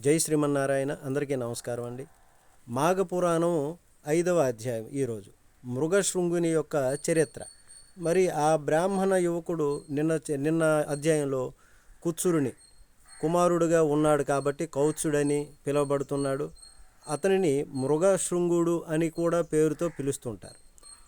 జై శ్రీమన్నారాయణ అందరికీ నమస్కారం అండి. మాఘపురాణం ఐదవ అధ్యాయం ఈరోజు మృగశృంగుని యొక్క చరిత్ర. మరి ఆ బ్రాహ్మణ యువకుడు నిన్న నిన్న అధ్యాయంలో కుత్సురుని కుమారుడుగా ఉన్నాడు కాబట్టి కౌత్సుడని పిలువబడుతున్నాడు. అతనిని మృగశృంగుడు అని కూడా పేరుతో పిలుస్తుంటారు.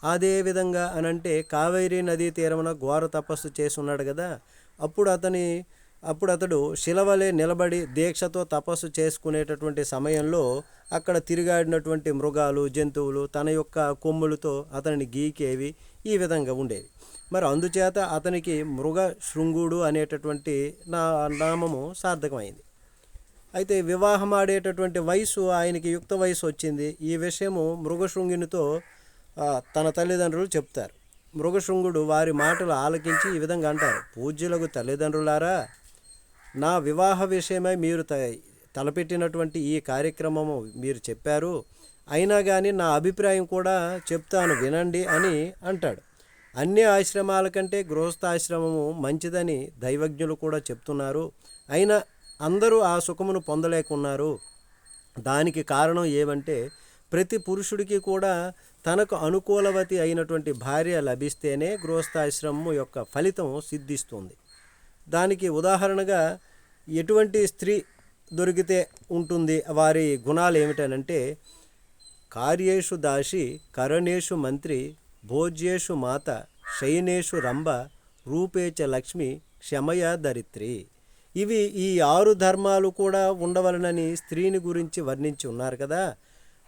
అదే విధంగా అనంటే కావేరీ నదీ తీరమున ఘోర తపస్సు చేసి ఉన్నాడు కదా. అప్పుడు అతని అప్పుడు అతడు శిలవలే నిలబడి దీక్షతో తపస్సు చేసుకునేటటువంటి సమయంలో అక్కడ తిరిగాడినటువంటి మృగాలు జంతువులు తన యొక్క కొమ్ములతో అతనిని గీకేవి ఈ విధంగా ఉండేవి. మరి అందుచేత అతనికి మృగ శృంగుడు అనేటటువంటి నా నామము సార్థకమైంది. అయితే వివాహం ఆడేటటువంటి వయసు ఆయనకి యుక్త వయసు వచ్చింది. ఈ విషయము మృగశృంగునితో తన తల్లిదండ్రులు చెప్తారు. మృగశృంగుడు వారి మాటలు ఆలకించి ఈ విధంగా అంటారు. పూజ్యులకు తల్లిదండ్రులారా నా వివాహ విషయమై మీరు త తలపెట్టినటువంటి ఈ కార్యక్రమము మీరు చెప్పారు. అయినా కానీ నా అభిప్రాయం కూడా చెప్తాను వినండి అని అంటాడు. అన్ని ఆశ్రమాల కంటే గృహస్థాశ్రమము మంచిదని దైవజ్ఞులు కూడా చెప్తున్నారు. అయినా అందరూ ఆ సుఖమును పొందలేకున్నారు. దానికి కారణం ఏమంటే ప్రతి పురుషుడికి కూడా తనకు అనుకూలవతి అయినటువంటి భార్య లభిస్తేనే గృహస్థాశ్రమం యొక్క ఫలితం సిద్ధిస్తుంది. దానికి ఉదాహరణగా ఎటువంటి స్త్రీ దొరికితే ఉంటుంది? వారి గుణాలు ఏమిటనంటే కార్యేషు దాసి కరణేషు మంత్రి భోజ్యేషు మాత శయనేషు రంభ రూపేచ లక్ష్మి క్షమయ దరిత్రి. ఇవి ఈ ఆరు ధర్మాలు కూడా ఉండవలనని స్త్రీని గురించి వర్ణించి ఉన్నారు కదా?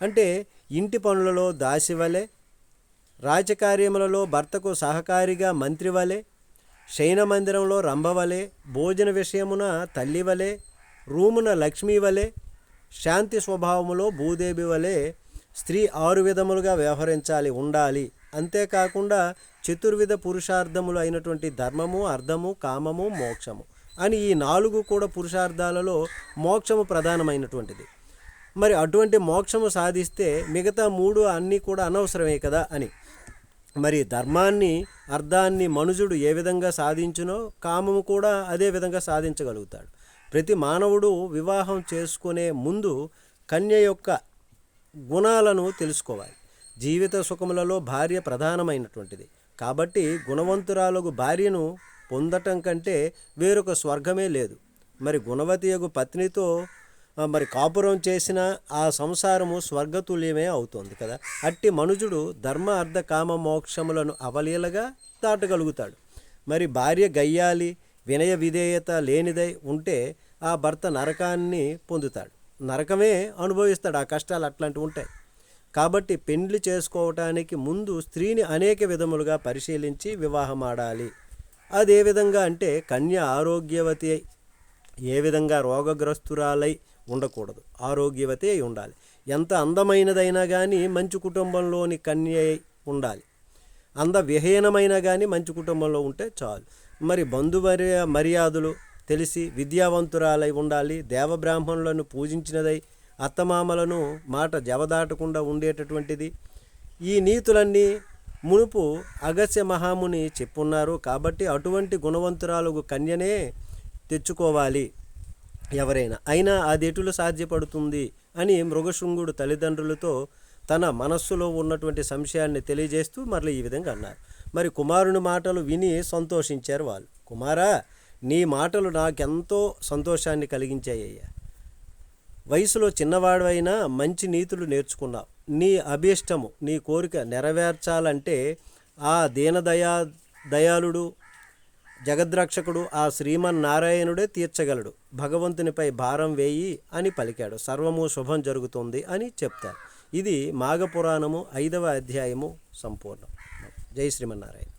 అంటే ఇంటి పనులలో దాసి వలె రాజకార్యములలో భర్తకు సహకారిగా మంత్రి వలె శయన మందిరంలో రంభ భోజన విషయమున తల్లి వలె రూమున లక్ష్మీ వలె శాంతి స్వభావములో భూదేవి వలె స్త్రీ ఆరు విధములుగా వ్యవహరించాలి ఉండాలి. అంతేకాకుండా చతుర్విధ పురుషార్థములు అయినటువంటి ధర్మము అర్థము కామము మోక్షము అని ఈ నాలుగు కూడా పురుషార్థాలలో మోక్షము ప్రధానమైనటువంటిది. మరి అటువంటి మోక్షము సాధిస్తే మిగతా మూడు అన్నీ కూడా అనవసరమే కదా అని. మరి ధర్మాన్ని అర్థాన్ని మనుజుడు ఏ విధంగా సాధించునో కామము కూడా అదే విధంగా సాధించగలుగుతాడు. ప్రతి మానవుడు వివాహం చేసుకునే ముందు కన్య యొక్క గుణాలను తెలుసుకోవాలి. జీవిత సుఖములలో భార్య ప్రధానమైనటువంటిది. కాబట్టి గుణవంతురాలకు భార్యను పొందటం కంటే వేరొక స్వర్గమే లేదు. మరి గుణవతి యొక్క పత్నితో మరి కాపురం చేసిన ఆ సంసారము స్వర్గతుల్యమే అవుతుంది కదా. అట్టి మనుజుడు ధర్మ అర్ధ కామ మోక్షములను అవలీలగా దాటగలుగుతాడు. మరి భార్య గయ్యాలి వినయ విధేయత లేనిదై ఉంటే ఆ భర్త నరకాన్ని పొందుతాడు. నరకమే అనుభవిస్తాడు ఆ కష్టాలు అట్లాంటివి ఉంటాయి. కాబట్టి పెండ్లి చేసుకోవటానికి ముందు స్త్రీని అనేక విధములుగా పరిశీలించి వివాహం ఆడాలి అదే విధంగా అంటే కన్య ఆరోగ్యవతి ఏ విధంగా రోగగ్రస్తురాలై ఉండకూడదు. ఆరోగ్యవతి అయి ఉండాలి. ఎంత అందమైనదైనా కానీ మంచి కుటుంబంలోని కన్య ఉండాలి. అంద విహీనమైన కానీ మంచి కుటుంబంలో ఉంటే చాలు. మరి బంధువర్య మర్యాదలు తెలిసి విద్యావంతురాలై ఉండాలి. దేవబ్రాహ్మణులను పూజించినదై అత్తమామలను మాట జవదాటకుండా ఉండేటటువంటిది. ఈ నీతులన్నీ మునుపు అగస్య మహాముని చెప్పున్నారు. కాబట్టి అటువంటి గుణవంతురాలు కన్యనే తెచ్చుకోవాలి. ఎవరైనా. అయినా ఆ ఎటులు సాధ్యపడుతుంది అని మృగశృంగుడు తల్లిదండ్రులతో తన మనస్సులో ఉన్నటువంటి సంశయాన్ని తెలియజేస్తూ మరలి ఈ విధంగా అన్నారు. మరి కుమారుని మాటలు విని సంతోషించారు వాళ్ళు. కుమారా నీ మాటలు నాకెంతో సంతోషాన్ని కలిగించాయ్యా. వయసులో చిన్నవాడైనా మంచి నీతులు నేర్చుకున్నావు. నీ అభీష్టము నీ కోరిక నెరవేర్చాలంటే ఆ దీనదయా దయాళుడు జగద్రక్షకుడు ఆ శ్రీమన్నారాయణుడే తీర్చగలడు. భగవంతునిపై భారం వేయి అని పలికాడు. సర్వము శుభం జరుగుతుంది అని చెప్తారు. ఇది మాఘపురాణము ఐదవ అధ్యాయము సంపూర్ణం. జై శ్రీమన్నారాయణ.